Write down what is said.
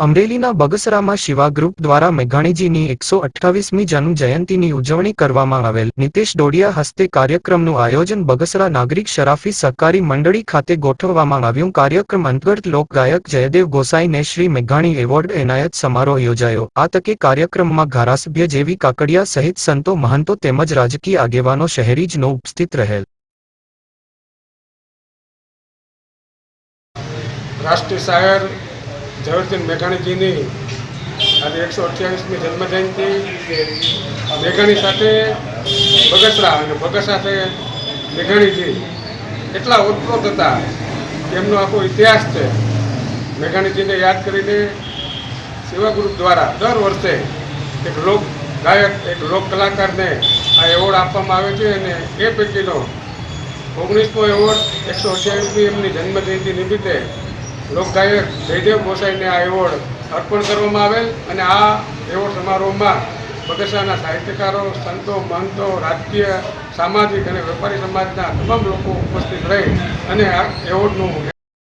અમરેલીના બગસરામાં શિવા ગ્રુપ દ્વારા મેઘાણીજીની એકસો અઠ્ઠાવીસમી જન્મ જયંતિની ઉજવણી કરવામાં આવેલ. નીતેશ ડોડિયા હસ્તે કાર્યક્રમનું આયોજન બગસરા નાગરિક શરાફી સહકારી મંડળી ખાતે ગોઠવવામાં આવ્યું. કાર્યક્રમ અંતર્ગત લોકગાયક જયદેવ ગોસાઈને શ્રી મેઘાણી એવોર્ડ એનાયત સમારોહ યોજાયો. આ તકે કાર્યક્રમમાં ધારાસભ્ય જેવી કાકડિયા સહિત સંતો, મહંતો તેમજ રાજકીય આગેવાનો શહેરીજનો ઉપસ્થિત રહેલ. રાષ્ટ્રીય શાયર ઝવેરચંદ મેઘાણીજીની આજે એકસો અઠ્યાવીસમી જન્મજયંતિ મેઘાણી સાથે બગસરા અને બગસ સાથે મેઘાણીજી એટલા ઓતપ્રોત હતા એમનો આખો ઇતિહાસ છે. મેઘાણીજીને યાદ કરીને સેવા દ્વારા દર વર્ષે એક લોક ગાયક, એક લોક કલાકારને આ એવોર્ડ આપવામાં આવે છે અને એ પૈકીનો ઓગણીસમો એવોર્ડ એકસો અઠ્યાવીસમી એમની જન્મજયંતિ નિમિત્તે લોકગાયક જયદેવ ગોસાઈને આ એવોર્ડ અર્પણ કરવામાં આવેલ અને આ એવોર્ડ સમારોહમાં બગસરાના સાહિત્યકારો, સંતો, મહંતો, રાજકીય, સામાજિક અને વેપારી સમાજના તમામ લોકો ઉપસ્થિત રહી અને આ એવોર્ડનું